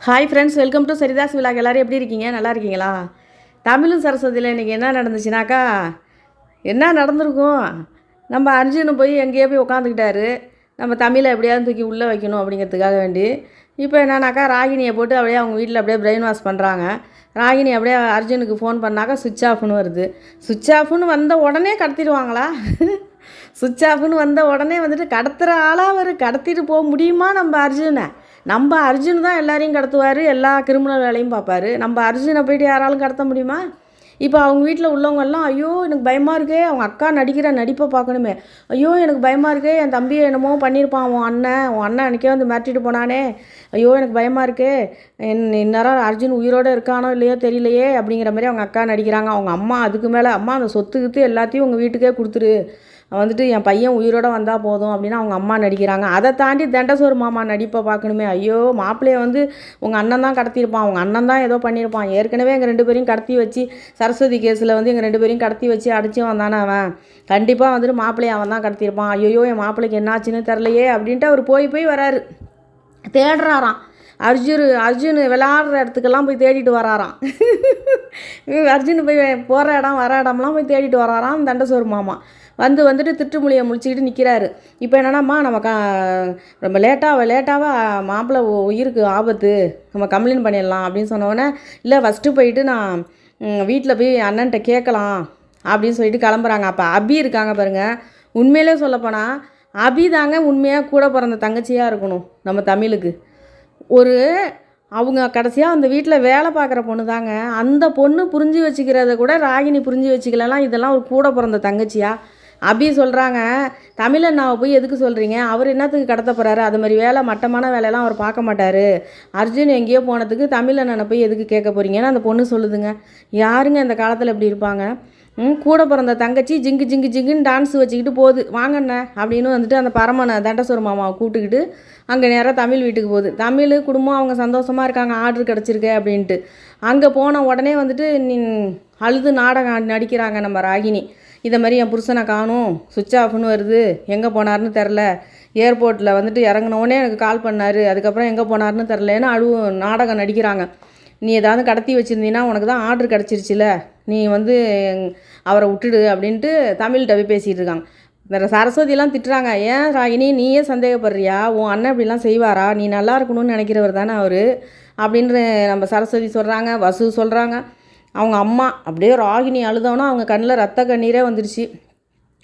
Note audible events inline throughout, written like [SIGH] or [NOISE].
Hi friends welcome to Saritha's vlog எல்லோரும் எப்படி இருக்கீங்க? நல்லா இருக்கீங்களா? தமிழும் சரஸ்வதியில் இன்றைக்கி என்ன நடந்துச்சுனாக்கா என்ன நடந்திருக்கும்? நம்ம அர்ஜுனு போய் எங்கேயோ போய் உட்காந்துக்கிட்டாரு நம்ம தமிழை எப்படியாவது தூக்கி உள்ளே வைக்கணும் அப்படிங்கிறதுக்காக வேண்டி. இப்போ என்னன்னாக்கா ராகினியை போட்டு அப்படியே அவங்க வீட்டில் அப்படியே பிரெயின் வாஷ் பண்ணுறாங்க ராகினி அப்படியே அர்ஜுனுக்கு ஃபோன் பண்ணாக்கா சுவிட்ச் ஆஃப்னு வருது. சுவிட்ச் ஆஃப்னு வந்த உடனே கடத்திடுவாங்களா? [LAUGHS] சுவிட்ச் ஆஃப்னு வந்த உடனே வந்துட்டு கடத்துகிற ஆளாக அவர். கடத்திட்டு போக முடியுமா நம்ம அர்ஜுனை? நம்ம அர்ஜுன் தான் எல்லாரையும் கடத்துவார் எல்லா கிரிமினல் வேலையும் பார்ப்பார். நம்ம அர்ஜுனை போயிட்டு யாராலும் கடத்த முடியுமா? இப்போ அவங்க வீட்டில் உள்ளவங்கெல்லாம் ஐயோ எனக்கு பயமாக இருக்கே. அவங்க அக்கா நடிக்கிற நடிப்பை பார்க்கணுமே. ஐயோ எனக்கு பயமாக இருக்கே. என் தம்பியை என்னமோ பண்ணியிருப்பான் உன் அண்ணன். உன் அண்ணன் அன்றைக்கே வந்து மிரட்டிட்டு போனானே. ஐயோ எனக்கு பயமாக இருக்கே. என் இந்நேரம் அர்ஜுன் உயிரோடு இருக்கானோ இல்லையோ தெரியலையே அப்படிங்கிற மாதிரி அவங்க அக்கா நடிக்கிறாங்க. அவங்க அம்மா அதுக்கு மேலே அம்மா அந்த சொத்து கித்து எல்லாத்தையும் உங்கள் வீட்டுக்கே கொடுத்துரு. வந்துட்டு என் பையன் உயிரோடு வந்தால் போதும் அப்படின்னு அவங்க அம்மா நடிக்கிறாங்க. அதை தாண்டி தண்டசோர் மாமா நடிப்பை பார்க்கணுமே. ஐயோ மாப்பிள்ளையை வந்து உங்கள் அண்ணன் தான் கடத்தியிருப்பான். அவங்க அண்ணன் தான் ஏதோ பண்ணியிருப்பான். ஏற்கனவே எங்கள் ரெண்டு பேரையும் கடத்தி வச்சு சரஸ்வதி கேஸில் வந்து எங்கள் ரெண்டு பேரையும் கடத்தி வச்சு அடிச்சு வந்தானே அவன். கண்டிப்பாக வந்துட்டு மாப்பிள்ளையை அவன் தான் கடத்தியிருப்பான். ஐயோ என் மாப்பிள்ளைக்கு என்னாச்சுன்னு தெரிலையே அப்படின்ட்டு அவர் போய் போய் வராரு. தேடுறாராம். அர்ஜுன் அர்ஜுன் விளாட்ற இடத்துக்கெல்லாம் போய் தேடிட்டு வராராம். [LAUGHS] அர்ஜுன் போய் போகிற இடம் வர இடம்லாம் போய் தேடிட்டு வராராம் தண்டசோர் மாமா. வந்து வந்துட்டு திட்டுமொழியை முழிச்சிக்கிட்டு நிற்கிறாரு இப்போ என்னென்னாம்மா நம்ம க ரொம்ப லேட்டாக லேட்டாக மாப்பிள்ளை உயிருக்கு ஆபத்து நம்ம கம்ப்ளைண்ட் பண்ணிடலாம் அப்படின்னு சொன்னோடனே இல்லை ஃபஸ்ட்டு போயிட்டு நான் வீட்டில் போய் அண்ணன்ட்ட கேட்கலாம் அப்படின்னு சொல்லிட்டு கிளம்புறாங்க. அப்போ அபி இருக்காங்க பாருங்கள் உண்மையிலே சொல்லப்போனால் அபி தாங்க உண்மையாக கூட பிறந்த தங்கச்சியாக இருக்கணும் நம்ம தமிழுக்கு. ஒரு அவங்க கடைசியாக அந்த வீட்டில் வேலை பார்க்குற பொண்ணு தாங்க. அந்த பொண்ணு புரிஞ்சு வச்சுக்கிறத கூட ராகினி புரிஞ்சு வச்சுக்கலாம் இதெல்லாம் ஒரு கூட பிறந்த தங்கச்சியாக அபி சொல்கிறாங்க தமிழண்ணாவை போய் எதுக்கு சொல்கிறீங்க அவர் என்னத்துக்கு கடத்த போகிறாரு அது மாதிரி வேலை மட்டமான வேலையெல்லாம் அவர் பார்க்க மாட்டார். அர்ஜுன் எங்கேயோ போனதுக்கு தமிழண்ணனை போய் எதுக்கு கேட்க போகிறீங்கன்னு அந்த பொண்ணு சொல்லுதுங்க. யாருங்க இந்த காலத்தில் இப்படி இருப்பாங்க? ம் கூட பிறந்த தங்கச்சி ஜிங்கு ஜிங்கு ஜிங்குன்னு டான்ஸ் வச்சுக்கிட்டு போகுது. வாங்கண்ணே அப்படின்னு வந்துட்டு அந்த பரமனை தண்டசோர் மாமாவை கூப்பிட்டுக்கிட்டு அங்கே நேராக தமிழ் வீட்டுக்கு போகுது. தமிழ் குடும்பம் அவங்க சந்தோஷமாக இருக்காங்க. ஆர்டர் கிடச்சிருக்கே அப்படின்ட்டு. அங்கே போன உடனே வந்துட்டு நீ அழுது நாடகம் நடிக்கிறாங்க நம்ம ராகினி. இதை மாதிரி என் புருஷனை காணும். சுவிட்ச் ஆஃப்னு வருது. எங்கே போனார்னு தெரில ஏர்போர்ட்டில் வந்துட்டு இறங்கினோடனே எனக்கு கால் பண்ணார். அதுக்கப்புறம் எங்கே போனார்னு தெரிலன்னு அழுவு நாடகம் நடிக்கிறாங்க. நீ ஏதாவது கடத்தி வச்சுருந்தீங்கன்னா உனக்கு தான் ஆர்டர் கிடச்சிருச்சுல. நீ வந்து அவரை விட்டுடு அப்படின்ட்டு தமிழ்கிட்ட போய் பேசிகிட்டு இருக்காங்க. வேறு சரஸ்வதியெல்லாம் திட்டுறாங்க. ஏன் ராகினி நீயே சந்தேகப்படுறியா? உன் அண்ணன் இப்படிலாம் செய்வாரா? நீ நல்லா இருக்கணும்னு நினைக்கிறவர் தானே அவர்? அப்படின்ற நம்ம சரஸ்வதி சொல்கிறாங்க வசு சொல்கிறாங்க அவங்க அம்மா. அப்படியே ராகினி அழுதோன்னா அவங்க கண்ணில் ரத்த கண்ணீரே வந்துடுச்சு.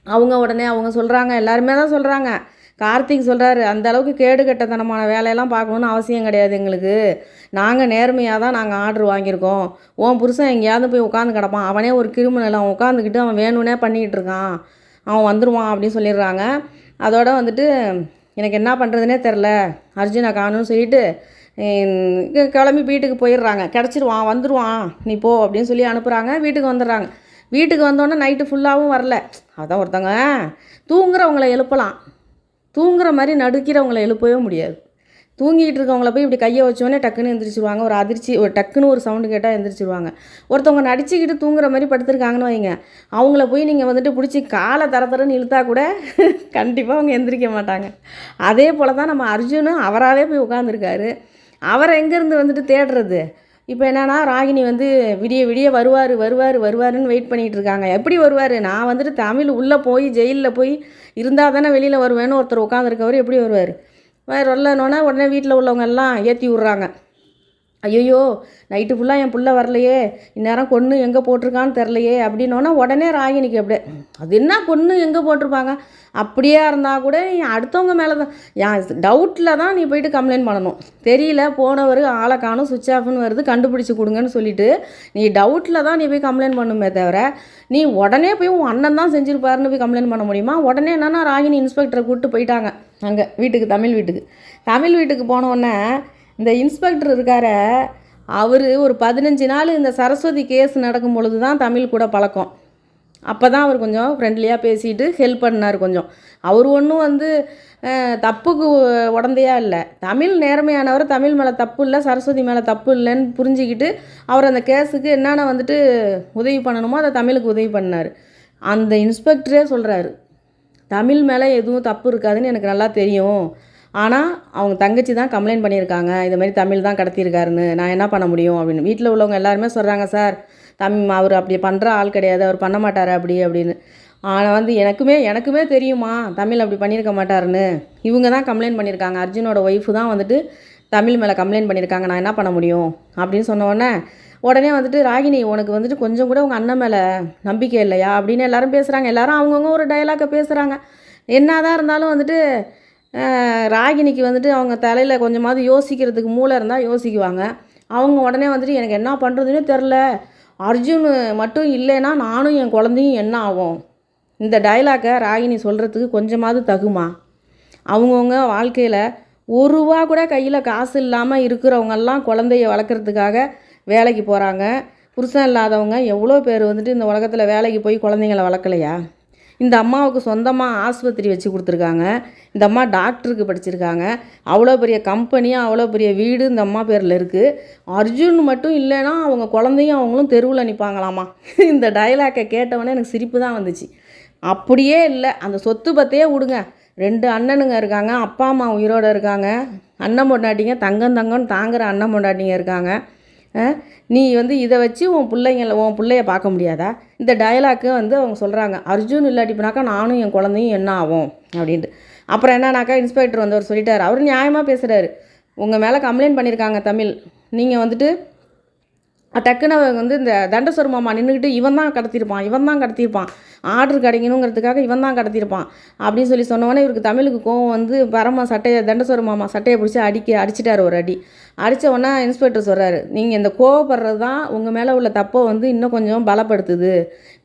அவங்க உடனே அவங்க சொல்கிறாங்க எல்லாருமே தான் சொல்கிறாங்க கார்த்திக் சொல்கிறாரு அந்த அளவுக்கு கேடு கட்டத்தனமான வேலையெல்லாம் பார்க்கணுன்னு அவசியம் கிடையாது எங்களுக்கு. நாங்கள் நேர்மையாக தான் நாங்கள் ஆர்டர் வாங்கியிருக்கோம். உன் புருஷன் எங்கேயாவது போய் உட்காந்து கிடப்பான். அவனே ஒரு கிரிமினல் அவன் உட்காந்துக்கிட்டு அவன் வேணும்னே பண்ணிக்கிட்டு இருக்கான். அவன் வந்துடுவான் அப்படின்னு சொல்லிடுறாங்க. அதோட வந்துட்டு எனக்கு என்ன பண்ணுறதுனே தெரில. அர்ஜுனை காணும்னு சொல்லிட்டு கிளம்பி வீட்டுக்கு போயிடுறாங்க. கிடச்சிருவான் வந்துடுவான் நீ போ அப்படின்னு சொல்லி அனுப்புகிறாங்க வீட்டுக்கு வந்துடுறாங்க. வீட்டுக்கு வந்தோடனே நைட்டு ஃபுல்லாகவும் வரல. அதான் ஒருத்தவங்க தூங்குறவங்கள எழுப்பலாம். தூங்குற மாதிரி நடுக்கிறவங்கள எழுப்பவே முடியாது. தூங்கிட்டு இருக்கவங்கள போய் இப்படி கையை வச்சோடனே டக்குன்னு எந்திரிச்சிருவாங்க. ஒரு அதிர்ச்சி ஒரு டக்குன்னு ஒரு சவுண்டு கேட்டால் எந்திரிச்சிருவாங்க. ஒருத்தவங்க நடிச்சுக்கிட்டு தூங்குற மாதிரி படுத்துருக்காங்கன்னு வைங்க. அவங்கள போய் நீங்கள் வந்துட்டு பிடிச்சி காலை தர தரன்னு இழுத்தா கூட கண்டிப்பாக அவங்க எந்திரிக்க மாட்டாங்க. அதே போல் தான் நம்ம அர்ஜுனும் அவராகவே போய் உட்காந்துருக்காரு அவரை எங்கேருந்து வந்துட்டு தேடுறது? இப்போ என்னென்னா ராகினி வந்து விடிய விடிய வருவார் வருவார் வருவாருன்னு வெயிட் பண்ணிகிட்டு இருக்காங்க. எப்படி வருவார்? நான் வந்துட்டு தமிழ் உள்ளே போய் ஜெயிலில் போய் இருந்தால் தானே வெளியில் வருவேன்னு ஒருத்தர் உட்காந்துருக்கவர் எப்படி வருவார்? வேறு வரலன்னொன்னே உடனே வீட்டில் உள்ளவங்க எல்லாம் ஏற்றி விட்றாங்க. ஐயோ நைட்டு ஃபுல்லாக என் புள்ள வரலையே. இந்நேரம் பொண்ணு எங்கே போட்டிருக்கான்னு தெரிலையே அப்படின்னோன்னா உடனே ராகினிக்கு அப்படியே அது என்ன பொண்ணு எங்கே போட்டிருப்பாங்க? அப்படியே இருந்தால் கூட நீ அடுத்தவங்க மேலே தான் என் டவுட்டில் தான் நீ போயிட்டு கம்ப்ளைண்ட் பண்ணணும். தெரியல போனவர் ஆளை காணும் சுவிட்ச் ஆஃப்னு வருது கண்டுபிடிச்சி கொடுங்கன்னு சொல்லிட்டு நீ டவுட்டில் தான் நீ போய் கம்ப்ளைண்ட் பண்ணுமே தவிர நீ உடனே போய் உன் அண்ணன் தான் செஞ்சுருப்பாருன்னு போய் கம்ப்ளைண்ட் பண்ண முடியுமா? உடனே என்னன்னா ராகினி இன்ஸ்பெக்டரை கூப்பிட்டு போயிட்டாங்க அங்கே வீட்டுக்கு தமிழ் வீட்டுக்கு. தமிழ் வீட்டுக்கு போனோடனே இந்த இன்ஸ்பெக்டர் இருக்கார அவர் ஒரு பதினஞ்சு நாள் இந்த சரஸ்வதி கேஸ் நடக்கும் பொழுது தான் தமிழ் கூட பழக்கம். அப்போ தான் அவர் கொஞ்சம் ஃப்ரெண்ட்லியாக பேசிட்டு ஹெல்ப் பண்ணார் கொஞ்சம். அவர் ஒன்றும் வந்து தப்புக்கு உடந்தையாக இல்லை. தமிழ் நேர்மையானவர் தமிழ் மேலே தப்பு இல்லை சரஸ்வதி மேலே தப்பு இல்லைன்னு புரிஞ்சுக்கிட்டு அவர் அந்த கேஸுக்கு என்னென்ன வந்துட்டு உதவி பண்ணணுமோ அதை தமிழுக்கு உதவி பண்ணார். அந்த இன்ஸ்பெக்டரே சொல்கிறாரு தமிழ் மேலே எதுவும் தப்பு இருக்காதுன்னு எனக்கு நல்லா தெரியும். ஆனால் அவங்க தங்கச்சி தான் கம்ப்ளைண்ட் பண்ணியிருக்காங்க. இது மாதிரி தமிழ் தான் கடத்தியிருக்காருன்னு. நான் என்ன பண்ண முடியும் அப்படின்னு. வீட்டில் உள்ளவங்க எல்லாருமே சொல்கிறாங்க சார் தம் அவர் அப்படி பண்ணுற ஆள் கிடையாது. அவர் பண்ண மாட்டார் அப்படி அப்படின்னு. ஆனால் வந்து எனக்குமே எனக்குமே தெரியுமா தமிழ் அப்படி பண்ணியிருக்க மாட்டாருன்னு. இவங்க தான் கம்ப்ளைண்ட் பண்ணியிருக்காங்க. அர்ஜுனோட ஒய்ஃபு தான் வந்துட்டு தமிழ் மேலே கம்ப்ளைண்ட் பண்ணியிருக்காங்க. நான் என்ன பண்ண முடியும்? அப்படின்னு சொன்ன உடனே உடனே வந்துட்டு ராகினி உனக்கு வந்துட்டு கொஞ்சம் கூட உங்கள் அண்ணன் மேலே நம்பிக்கை இல்லையா? அப்படின்னு எல்லாரும் பேசுகிறாங்க எல்லாரும் அவங்கவுங்க ஒரு டயலாக்கை பேசுகிறாங்க என்னதான் இருந்தாலும் வந்துட்டு ராகினிக்கு வந்துட்டு அவங்க தலையில் கொஞ்சமாவது யோசிக்கிறதுக்கு மூளை இருந்தால் யோசிக்குவாங்க. அவங்க உடனே வந்துட்டு எனக்கு என்ன பண்ணுறதுன்னே தெரில அர்ஜுன் மட்டும் இல்லைன்னா நானும் என் குழந்தையும் என்ன ஆகும்? இந்த டயலாக்கை ராகினி சொல்கிறதுக்கு கொஞ்சமாவது தகுமா? அவங்கவுங்க வாழ்க்கையில் ஒரு ரூபா கூட கையில் காசு இல்லாமல் இருக்கிறவங்கெல்லாம் குழந்தைய வளர்க்குறதுக்காக வேலைக்கு போகிறாங்க புருஷன் இல்லாதவங்க எவ்வளோ பேர் வந்துட்டு இந்த உலகத்தில் வேலைக்கு போய் குழந்தைங்கள வளர்க்கலையா? இந்த அம்மாவுக்கு சொந்தமாக ஆஸ்பத்திரி வச்சு கொடுத்துருக்காங்க. இந்த அம்மா டாக்டருக்கு படிச்சிருக்காங்க. அவ்வளோ பெரிய கம்பெனியாக அவ்வளோ பெரிய வீடு இந்த அம்மா பேரில் இருக்குது அர்ஜுன் மட்டும் இல்லைன்னா அவங்க குழந்தையும் அவங்களும் தெருவில் நிற்பாங்களாமா [LAUGHS] இந்த டைலாக்கை கேட்டவொடனே எனக்கு சிரிப்பு தான் வந்துச்சு. அப்படியே இல்லை அந்த சொத்து பத்தையே விடுங்க. ரெண்டு அண்ணனுங்க இருக்காங்க அப்பா அம்மா உயிரோடு இருக்காங்க. அண்ணன் பொண்டாட்டிங்க தங்கம் தங்கம்னு தாங்குற அண்ணன் பொண்டாட்டிங்க இருக்காங்க. நீ வந்து இதை வச்சு உன் பிள்ளைங்கள உன் பிள்ளைய பார்க்க முடியாதா? இந்த டயலாக்கு வந்து அவங்க சொல்கிறாங்க அர்ஜுன் இல்லாட்டிப்பனாக்கா நானும் என் குழந்தையும் என்ன ஆகும் அப்படின்ட்டு. அப்புறம் என்னன்னாக்கா இன்ஸ்பெக்டர் வந்தவர் சொல்லிட்டார். அவர் நியாயமாக பேசுகிறாரு உங்கள் மேலே கம்ப்ளைண்ட் பண்ணியிருக்காங்க தமிழ். நீங்கள் வந்துட்டு டக்குன்னு அவங்க வந்து இந்த தண்டசோர் மாமா நின்றுக்கிட்டு இவன் தான் கடத்தியிருப்பான் இவன் தான் கடத்தியிருப்பான். ஆர்டர் கிடைக்கணுங்கிறதுக்காக இவன் தான் கடத்தியிருப்பான் அப்படின்னு சொல்லி சொன்னோன்னே இவருக்கு தமிழுக்கு கோவம் வந்து பரம சட்டையை தண்டசோர் மாமா சட்டையை பிடிச்சி அடிக்க அடிச்சிட்டார் ஒரு அடி. அடித்த உடனே இன்ஸ்பெக்டர் சொல்கிறாரு நீங்கள் இந்த கோவப்படுறது தான் உங்கள் மேலே உள்ள தப்பை வந்து இன்னும் கொஞ்சம் பலப்படுத்துது.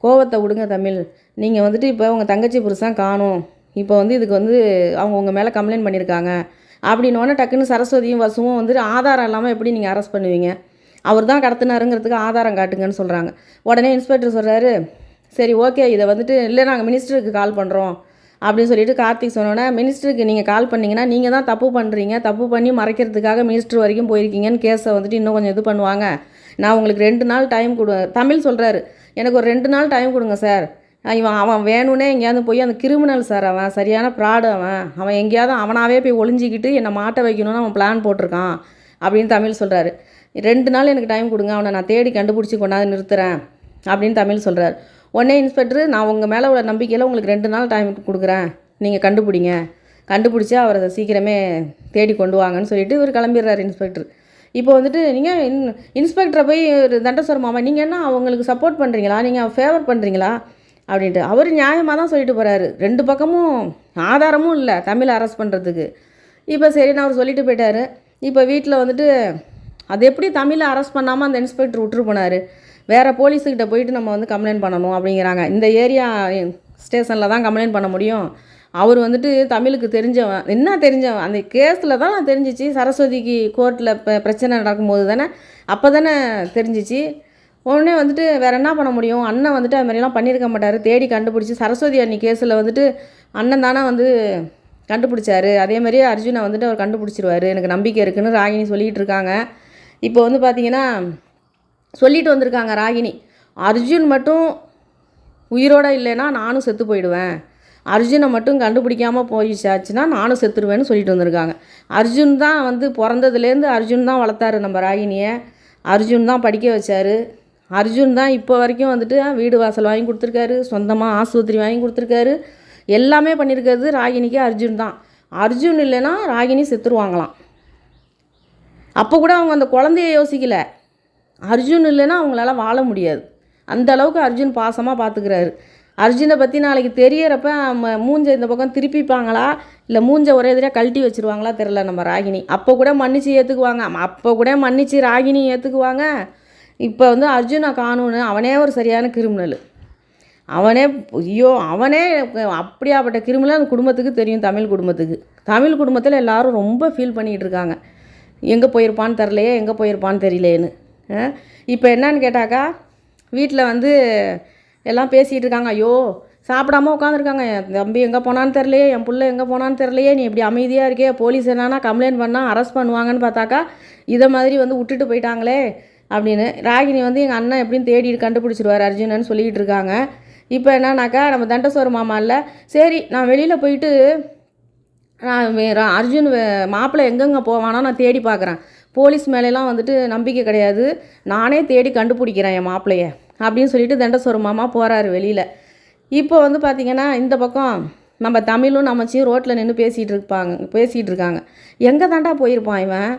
கோவத்தை விடுங்க தமிழ். நீங்கள் வந்துட்டு இப்போ உங்கள் தங்கச்சி புருஷன் காணும். இப்போ வந்து இதுக்கு வந்து அவங்க உங்கள் மேலே கம்ப்ளைண்ட் பண்ணியிருக்காங்க. அப்படின்னோடனே டக்குன்னு சரஸ்வதியும் வசுவும் வந்துட்டு ஆதாரம் இல்லாமல் எப்படி நீங்கள் அரெஸ்ட் பண்ணுவீங்க? அவர் தான் கடத்தினாருங்கிறதுக்கு ஆதாரம் காட்டுங்கன்னு சொல்கிறாங்க உடனே இன்ஸ்பெக்டர் சொல்கிறாரு சரி ஓகே இதை வந்துட்டு இல்லை நாங்கள் மினிஸ்டருக்கு கால் பண்ணுறோம் அப்படின்னு சொல்லிட்டு கார்த்திக் சொன்னோன்னே மினிஸ்டருக்கு நீங்கள் கால் பண்ணிங்கன்னா நீங்கள் தான் தப்பு பண்ணுறீங்க தப்பு பண்ணி மறைக்கிறதுக்காக மினிஸ்டர் வரைக்கும் போயிருக்கீங்கன்னு கேஸை வந்துட்டு இன்னும் கொஞ்சம் இது பண்ணுவாங்க. நான் உங்களுக்கு ரெண்டு நாள் டைம் கொடு தமிழ் சொல்கிறாரு எனக்கு ஒரு ரெண்டு நாள் டைம் கொடுங்க சார். இவன் அவன் வேணும்னே எங்கேயாவது போய் அந்த கிரிமினல் சார் அவன் சரியான ப்ராடு அவன். அவன் எங்கேயாவது அவனாகவே போய் ஒளிஞ்சிக்கிட்டு என்னை மாட்ட வைக்கணும்னு அவன் பிளான் போட்டிருக்கான். அப்படின்னு தமிழ் சொல்கிறாரு ரெண்டு நாள் எனக்கு டைம் கொடுங்க அவனை நான் தேடி கண்டுபிடிச்சி கொண்டாந்து நிறுத்துறேன் அப்படின்னு தமிழ் சொல்கிறார் உடனே இன்ஸ்பெக்டர் நான் உங்கள் மேலே உள்ள நம்பிக்கையில் உங்களுக்கு ரெண்டு நாள் டைம் கொடுக்குறேன். நீங்கள் கண்டுபிடிங்க. கண்டுபிடிச்சி அவரை சீக்கிரமே தேடி கொண்டு வாங்கன்னு சொல்லிட்டு இவர் கிளம்பிடுறாரு இன்ஸ்பெக்டர் இப்போ வந்துட்டு நீங்கள் இன் இன்ஸ்பெக்டரை போய் ஒரு தண்டசர் மாமா நீங்கள் என்ன அவங்களுக்கு சப்போர்ட் பண்ணுறீங்களா நீங்கள் ஃபேவர் பண்ணுறீங்களா அப்படின்ட்டு. அவர் நியாயமாக தான் சொல்லிட்டு போகிறாரு ரெண்டு பக்கமும் ஆதாரமும் இல்லை தமிழை அரெஸ்ட் பண்ணுறதுக்கு இப்போ சரி நான் அவர் சொல்லிட்டு போயிட்டாரு. இப்போ வீட்டில் வந்துட்டு அது எப்படி தமிழை அரெஸ்ட் பண்ணாமல் அந்த இன்ஸ்பெக்டர் விட்டுரு போனார்? வேறு போலீஸுக்கிட்ட போயிட்டு நம்ம வந்து கம்ப்ளைண்ட் பண்ணணும் அப்படிங்கிறாங்க. இந்த ஏரியா ஸ்டேஷனில் தான் கம்ப்ளைண்ட் பண்ண முடியும். அவர் வந்துட்டு தமிழுக்கு தெரிஞ்சவன். என்ன தெரிஞ்சவன்? அந்த கேஸில் தான் தெரிஞ்சிச்சு. சரஸ்வதிக்கு கோர்ட்டில் இப்போ பிரச்சனை நடக்கும்போது தானே. அப்போ தானே தெரிஞ்சிச்சு. உடனே வந்துட்டு வேறு என்ன பண்ண முடியும்? அண்ணன் வந்துட்டு அது மாதிரிலாம் பண்ணியிருக்க மாட்டார். தேடி கண்டுபிடிச்சி சரஸ்வதி அன்னி கேஸில் வந்துட்டு அண்ணன் தானே வந்து கண்டுபிடிச்சாரு. அதே மாதிரியே அர்ஜுனை வந்துட்டு அவர் கண்டுபிடிச்சிருவாரு. எனக்கு நம்பிக்கை இருக்குன்னு ராகினி சொல்லிகிட்டு இருக்காங்க. இப்போ வந்து பார்த்தீங்கன்னா சொல்லிட்டு வந்திருக்காங்க ராகினி. அர்ஜுன் மட்டும் உயிரோட இல்லைன்னா நானும் செத்து போயிடுவேன். அர்ஜுனை மட்டும் கண்டுபிடிக்காமல் போயிச்சாச்சுன்னா நானும் செத்துருவேன்னு சொல்லிட்டு வந்திருக்காங்க. அர்ஜுன் தான் வந்து பிறந்ததுலேருந்து அர்ஜுன் தான் வளர்த்தாரு நம்ம ராகினியை. அர்ஜுன் தான் படிக்க வச்சார். அர்ஜுன் தான் இப்போ வரைக்கும் வந்துட்டு வீடு வாசல் வாங்கி கொடுத்துருக்காரு சொந்தமாக ஆஸ்பத்திரி வாங்கி கொடுத்துருக்காரு. எல்லாமே பண்ணியிருக்கிறது ராகினிக்கு அர்ஜுன் தான். அர்ஜுன் இல்லைன்னா ராகினி செத்துருவாங்களாம். அப்போ கூட அவங்க அந்த குழந்தைய யோசிக்கல. அர்ஜுன் இல்லைன்னா அவங்களால வாழ முடியாது. அந்த அளவுக்கு அர்ஜுன் பாசமாக பார்த்துக்கிறாரு அர்ஜுனை பற்றி நாளைக்கு தெரியறப்ப மூஞ்ச இந்த பக்கம் திருப்பிப்பாங்களா? இல்லை மூஞ்ச ஒரே எதிராக கழட்டி வச்சிருவாங்களா? தெரில நம்ம ராகினி. அப்போ கூட மன்னிச்சு ஏற்றுக்குவாங்க அப்போ கூட மன்னிச்சு ராகினி ஏற்றுக்குவாங்க இப்போ வந்து அர்ஜுனை காணும்னு அவனே ஒரு சரியான கிரிமினல். அவனே ஐயோ அவனே அப்படியாப்பட்ட கிரிமினல் அந்த குடும்பத்துக்கு தெரியும் தமிழ் குடும்பத்துக்கு. தமிழ் குடும்பத்தில் எல்லோரும் ரொம்ப ஃபீல் பண்ணிகிட்டு இருக்காங்க. எங்கே போயிருப்பான்னு தெரிலையே எங்கே போயிருப்பான்னு தெரியலேன்னு. இப்போ என்னன்னு கேட்டாக்கா வீட்டில் வந்து எல்லாம் பேசிகிட்டு இருக்காங்க. ஐயோ சாப்பிடாம உட்காந்துருக்காங்க என் தம்பி எங்கே போனான்னு தெரிலையே என் பிள்ளை எங்கே போனான்னு தெரிலையே நீ இப்படி அமைதியாக இருக்கே போலீஸ் என்னன்னா கம்ப்ளைண்ட் பண்ணால் அரெஸ்ட் பண்ணுவாங்கன்னு பார்த்தாக்கா இதை மாதிரி வந்து விட்டுட்டு போயிட்டாங்களே அப்படின்னு. ராகினி வந்து எங்கள் அண்ணன் எப்படின்னு தேடி கண்டுபிடிச்சிருவார் அர்ஜுனன்னு சொல்லிக்கிட்டு இருக்காங்க. இப்போ என்னன்னாக்கா நம்ம தண்டசோறு மாமா இல்லை. சரி நான் வெளியில் போயிட்டு நான் அர்ஜுன் மாப்பிள்ளை எங்கெங்கே போவானோ நான் தேடி பார்க்குறேன் போலீஸ் மேலெலாம் வந்துட்டு நம்பிக்கை கிடையாது. நானே தேடி கண்டுபிடிக்கிறேன் என் மாப்பிள்ளைய அப்படின்னு சொல்லிட்டு தண்டசோர மாமா போகிறாரு வெளியில். இப்போ வந்து பார்த்திங்கன்னா இந்த பக்கம் நம்ம தமிழும் நம்மச்சியும் ரோட்டில் நின்று பேசிகிட்டு இருப்பாங்க பேசிகிட்டு இருக்காங்க. எங்கே தாண்டா போயிருப்பான் இவன்?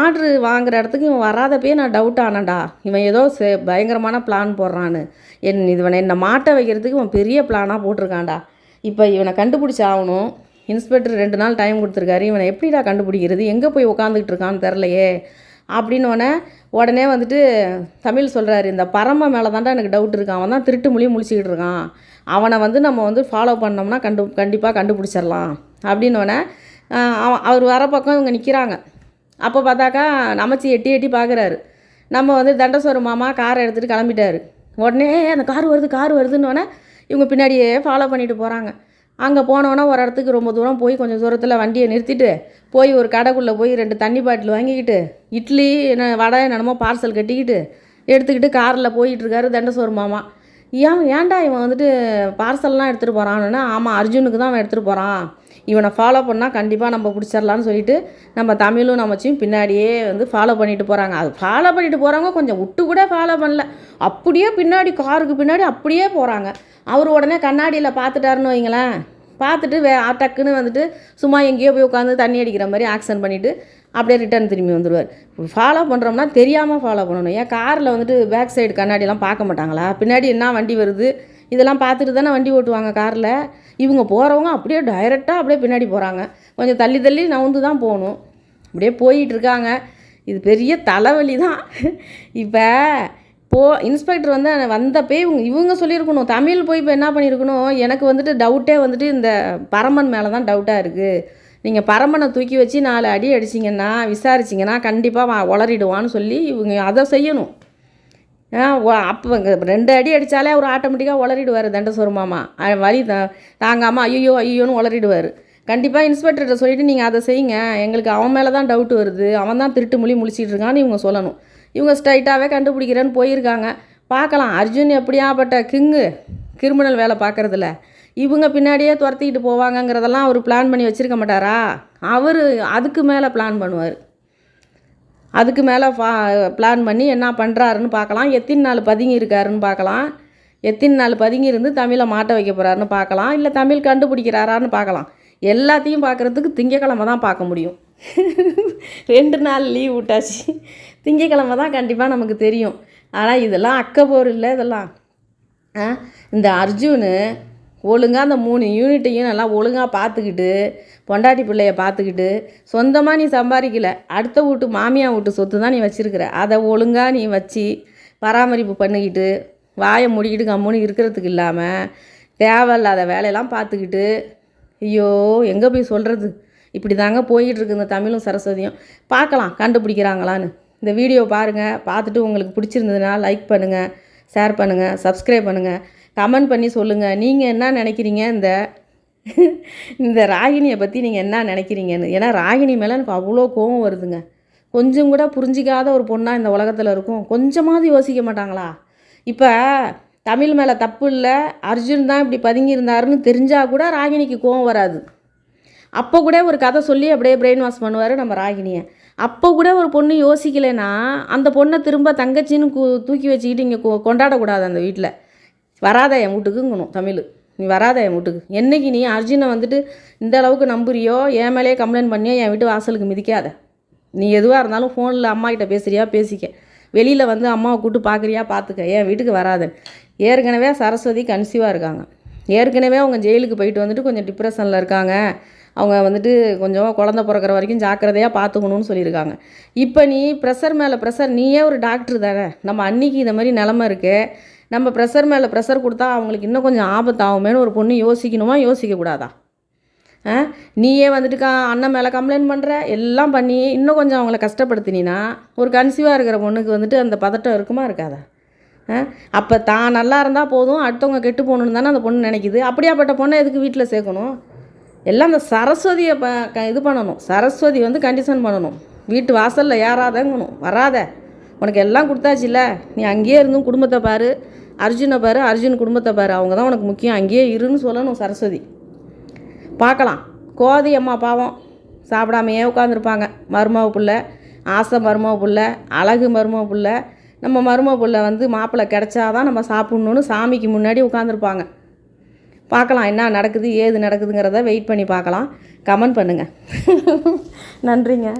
ஆர்டரு வாங்குற இடத்துக்கு இவன் வராதப்பே நான் டவுட் ஆனேன்டா. இவன் ஏதோ பயங்கரமான பிளான் போடுறான்னு. என் இவனை என்னை மாட்ட வைக்கிறதுக்கு இவன் பெரிய பிளானாக போட்டிருக்கான்டா. இப்போ இவனை கண்டுபிடிச்சாகணும். இன்ஸ்பெக்டர் ரெண்டு நாள் டைம் கொடுத்துருக்காரு. இவனை எப்படிடா கண்டுபிடிக்கிறது? எங்கே போய் உட்காந்துக்கிட்டு இருக்கான்னு தெரிலையே அப்படின்னோடனே உடனே வந்துட்டு தமிழ் சொல்கிறாரு இந்த பரம மேலே தான்டா எனக்கு டவுட் இருக்கான் அவன் தான் திருட்டு மொழி முழிச்சிக்கிட்டு இருக்கான். அவனை வந்து நம்ம வந்து ஃபாலோ பண்ணோம்னா கண்டு கண்டிப்பாக கண்டுபிடிச்சிடலாம். அப்படின்னோடனே அவன் அவர் வர பக்கம் இவங்க நிற்கிறாங்க அப்போ பார்த்தாக்கா நமச்சி எட்டி எட்டி பார்க்குறாரு நம்ம வந்து தண்டசோர மாமா காரை எடுத்துகிட்டு கிளம்பிட்டாரு. உடனே அந்த கார் வருது கார் வருதுன்னொடனே இவங்க பின்னாடியே ஃபாலோ பண்ணிட்டு போகிறாங்க அங்கே போனோன்னா ஒரு இடத்துக்கு ரொம்ப தூரம் போய் கொஞ்சம் தூரத்தில் வண்டியை நிறுத்திட்டு போய் ஒரு கடைக்குள்ளே போய் ரெண்டு தண்ணி பாட்டில் வாங்கிக்கிட்டு இட்லி என்ன வடை என்னமோ பார்சல் கட்டிக்கிட்டு எடுத்துக்கிட்டு காரில் போயிட்டுருக்காரு தண்டசோர் மாமா. ஏன் ஏன்டா இவன் வந்துட்டு பார்சல்லாம் எடுத்துகிட்டு போகிறான்னா ஆமாம் அர்ஜுனுக்கு தான் அவன் எடுத்துகிட்டு போகிறான் இவனை ஃபாலோ பண்ணால் கண்டிப்பாக நம்ம பிடிச்சிடலான்னு சொல்லிட்டு நம்ம தமிழும் நம்மச்சியும் பின்னாடியே வந்து ஃபாலோ பண்ணிட்டு போகிறாங்க அது ஃபாலோ பண்ணிட்டு போகிறவங்க கொஞ்சம் விட்டு கூட ஃபாலோ பண்ணல. அப்படியே பின்னாடி காருக்கு பின்னாடி அப்படியே போகிறாங்க அவர் உடனே கண்ணாடியில் பார்த்துட்டாருன்னு வைங்களேன். பார்த்துட்டு வே டக்குன்னு வந்துட்டு சும்மா எங்கேயோ போய் உட்காந்து தண்ணி அடிக்கிற மாதிரி ஆக்ஷன் பண்ணிவிட்டு அப்படியே ரிட்டர்ன் திரும்பி வந்துடுவார் ஃபாலோ பண்ணுறோம்னா தெரியாமல் ஃபாலோ பண்ணணும். ஏன் காரில் வந்துட்டு பேக் சைடு கண்ணாடிலாம் பார்க்க மாட்டாங்களா? பின்னாடி என்ன வண்டி வருது? இதெல்லாம் பார்த்துட்டு தானே வண்டி ஓட்டுவாங்க காரில். இவங்க போகிறவங்க அப்படியே டைரெக்டாக அப்படியே பின்னாடி போகிறாங்க கொஞ்சம் தள்ளி தள்ளி நவுந்து தான் போகணும். அப்படியே போயிட்டுருக்காங்க இது பெரிய தலைவலி தான். இப்போ போ இன்ஸ்பெக்டர் வந்து வந்தப்பே இவங்க இவங்க சொல்லியிருக்கணும். தமிழ் போய் இப்போ என்ன பண்ணியிருக்கணும் எனக்கு வந்துட்டு டவுட்டே வந்துட்டு இந்த பரமன் மேலே தான் டவுட்டாக இருக்குது நீங்கள் பரமனை தூக்கி வச்சு நாலு அடி அடிச்சிங்கன்னா விசாரிச்சிங்கன்னா கண்டிப்பாக உளறிடுவான்னு சொல்லி இவங்க அதை செய்யணும். அப்போ ரெண்டு அடி அடித்தாலே அவர் ஆட்டோமேட்டிக்காக உளறிடுவார் தண்டசோர் மாமா. வலி த தாங்காமல் ஐயோ ஐயோன்னு உளறிடுவார். கண்டிப்பாக இன்ஸ்பெக்டர்கிட்ட சொல்லிவிட்டு நீங்கள் அதை செய்யுங்க. எங்களுக்கு அவன் மேலே தான் டவுட் வருது. அவன் தான் திருட்டு மொழி முழிச்சிட்டு இருக்கான்னு இவங்க சொல்லணும். இவங்க ஸ்ட்ரைட்டாகவே கண்டுபிடிக்கிறேன்னு போயிருக்காங்க. பார்க்கலாம். அர்ஜுன் எப்படியாப்பட்ட கிங்கு? கிரிமினல் வேலை பார்க்குறதுல இவங்க பின்னாடியே துரத்திக்கிட்டு போவாங்கங்கிறதெல்லாம் அவர் பிளான் பண்ணி வச்சுருக்க மாட்டாரா? அவர் அதுக்கு மேலே பிளான் பண்ணுவார். அதுக்கு மேலே ஃபா பிளான் பண்ணி என்ன பண்ணுறாருன்னு பார்க்கலாம். எத்தனை நாள் பதுங்கி இருக்காருன்னு பார்க்கலாம். எத்தனை நாள் பதுங்கி இருந்து தமிழை மாட்ட வைக்க போகிறாருன்னு பார்க்கலாம். இல்லை தமிழ் கண்டுபிடிக்கிறாரான்னு பார்க்கலாம். எல்லாத்தையும் பார்க்குறதுக்கு திங்கக்கிழமை தான் பார்க்க முடியும். [LAUGHS] ரெண்டு நாள் லீவ் விட்டாச்சு. திங்கக்கிழமை தான் கண்டிப்பாக நமக்கு தெரியும். ஆனால் இதெல்லாம் அக்கப்போர் இல்லை இதெல்லாம். ஆ? இந்த அர்ஜுனு ஒழுங்காக அந்த மூணு யூனிட்டையும் நல்லா ஒழுங்காக பார்த்துக்கிட்டு பொண்டாட்டி பிள்ளைய பார்த்துக்கிட்டு சொந்தமாக நீ சம்பாதிக்கல. அடுத்த வீட்டு மாமியா வீட்டு சொத்து தான் நீ வச்சுருக்கிற. அதை ஒழுங்காக நீ வச்சு பராமரிப்பு பண்ணிக்கிட்டு வாயை முடிக்கிட்டு கம்முன்னு இருக்கிறதுக்கு இல்லாமல் தேவையில்லாத வேலையெல்லாம் பார்த்துக்கிட்டு ஐயோ எங்கே போய் சொல்கிறது இப்படி தாங்க போய்கிட்டு இருக்கு இந்த தமிழும் சரஸ்வதியும். பார்க்கலாம் கண்டுபிடிக்கிறாங்களான்னு. இந்த வீடியோ பாருங்கள் பார்த்துட்டு உங்களுக்கு பிடிச்சிருந்ததுன்னா லைக் பண்ணுங்கள் ஷேர் பண்ணுங்கள் சப்ஸ்கிரைப் பண்ணுங்கள் கமெண்ட் பண்ணி சொல்லுங்கள் நீங்கள் என்ன நினைக்கிறீங்க? இந்த இந்த ராகினியை பற்றி நீங்கள் என்ன நினைக்கிறீங்கன்னு? ஏன்னா ராகினி மேலே எனக்கு அவ்வளோ கோவம் வருதுங்க. கொஞ்சம் கூட புரிஞ்சிக்காத ஒரு பொண்ணாக இந்த உலகத்தில் இருக்கும். கொஞ்சமாவது யோசிக்க மாட்டாங்களா? இப்போ தமிழ் மேலே தப்பு இல்லை. அர்ஜுன் தான் இப்படி பதுங்கியிருந்தாருன்னு தெரிஞ்சால் கூட ராகினிக்கு கோவம் வராது. அப்போ கூட ஒரு கதை சொல்லி அப்படியே பிரெயின் வாஷ் பண்ணுவார் நம்ம ராகினியை அப்போ கூட ஒரு பொண்ணு யோசிக்கலைன்னா அந்த பொண்ணை திரும்ப தங்கச்சின்னு கு- தூக்கி வச்சுக்கிட்டு இங்கே கொ- கொண்டாடக்கூடாது அந்த வீட்டில் வராத என் வீட்டுக்குங்கணும் தமிழ். நீ வராத என் வீட்டுக்கு. என்னைக்கு நீ அர்ஜுனை வந்துட்டு இந்த அளவுக்கு நம்புறியோ என் மேலேயே கம்ப்ளைண்ட் பண்ணியோ என் வீட்டு வாசலுக்கு மிதிக்காத. நீ எதுவாக இருந்தாலும் ஃபோனில் அம்மாக்கிட்ட பேசுகிறியா பேசிக்க. வெளியில் வந்து அம்மாவை கூப்பிட்டு பார்க்குறியா பார்த்துக்க என் வீட்டுக்கு வராத. ஏற்கனவே சரஸ்வதி கன்சீவாக இருக்காங்க. ஏற்கனவே அவங்க ஜெயிலுக்கு போயிட்டு வந்துட்டு கொஞ்சம் டிப்ரெஷனில் இருக்காங்க. அவங்க வந்துட்டு கொஞ்சம் குழந்த பிறக்கிற வரைக்கும் ஜாக்கிரதையாக பார்த்துக்கணும்னு சொல்லியிருக்காங்க. இப்போ நீ ப்ரெஷர் மேலே ப்ரெஷர் நீயே ஒரு டாக்டர் தானே? நம்ம அன்னைக்கு இந்த மாதிரி நிலமை இருக்கு. நம்ம ப்ரெஷர் மேலே ப்ரெஷர் கொடுத்தா அவங்களுக்கு இன்னும் கொஞ்சம் ஆபத்தாகுமேனு ஒரு பொண்ணு யோசிக்கணுமா யோசிக்கக்கூடாதா ஆ? நீயே வந்துட்டு கா அண்ணன் மேலே கம்ப்ளைண்ட் பண்ணுற எல்லாம் பண்ணி இன்னும் கொஞ்சம் அவங்கள கஷ்டப்படுத்தினா ஒரு கன்சீவாக இருக்கிற பொண்ணுக்கு வந்துட்டு அந்த பதட்டம் இருக்குமா இருக்காதா? ஆ? அப்போ தான் நல்லா இருந்தால் போதும் அடுத்தவங்க கெட்டு போகணுன்னு தானே அந்த பொண்ணு நினைக்குது. அப்படியாப்பட்ட பொண்ணை எதுக்கு வீட்டில் சேர்க்கணும்? எல்லாம் அந்த சரஸ்வதியை ப க இது பண்ணணும். சரஸ்வதி வந்து கண்டிஷன் பண்ணணும். வீட்டு வாசலில் ஏறாதங்கணும். வராத. உனக்கு எல்லாம் கொடுத்தாச்சுல்ல. நீ அங்கேயே இருந்தும் குடும்பத்தை பாரு. அர்ஜுனை பாரு. அர்ஜுன் குடும்பத்தை பாரு. அவங்க தான் உனக்கு முக்கியம். அங்கேயே இருன்னு சொல்லணும் சரஸ்வதி. பார்க்கலாம். கோதை அம்மா பாவம். சாப்பிடாமையே உட்காந்துருப்பாங்க மருமவ பிள்ளை. ஆசை மருமவ பிள்ளை. அழகு மருமவ பிள்ளை. நம்ம மருமவ பிள்ளை வந்து மாப்பிள்ளை கிடச்சாதான் நம்ம சாப்பிட்ணுன்னு சாமிக்கு முன்னாடி உட்காந்துருப்பாங்க பார்க்கலாம் என்ன நடக்குது ஏது நடக்குதுங்கிறத வெயிட் பண்ணி பார்க்கலாம். கமெண்ட் பண்ணுங்கள் நன்றிங்க.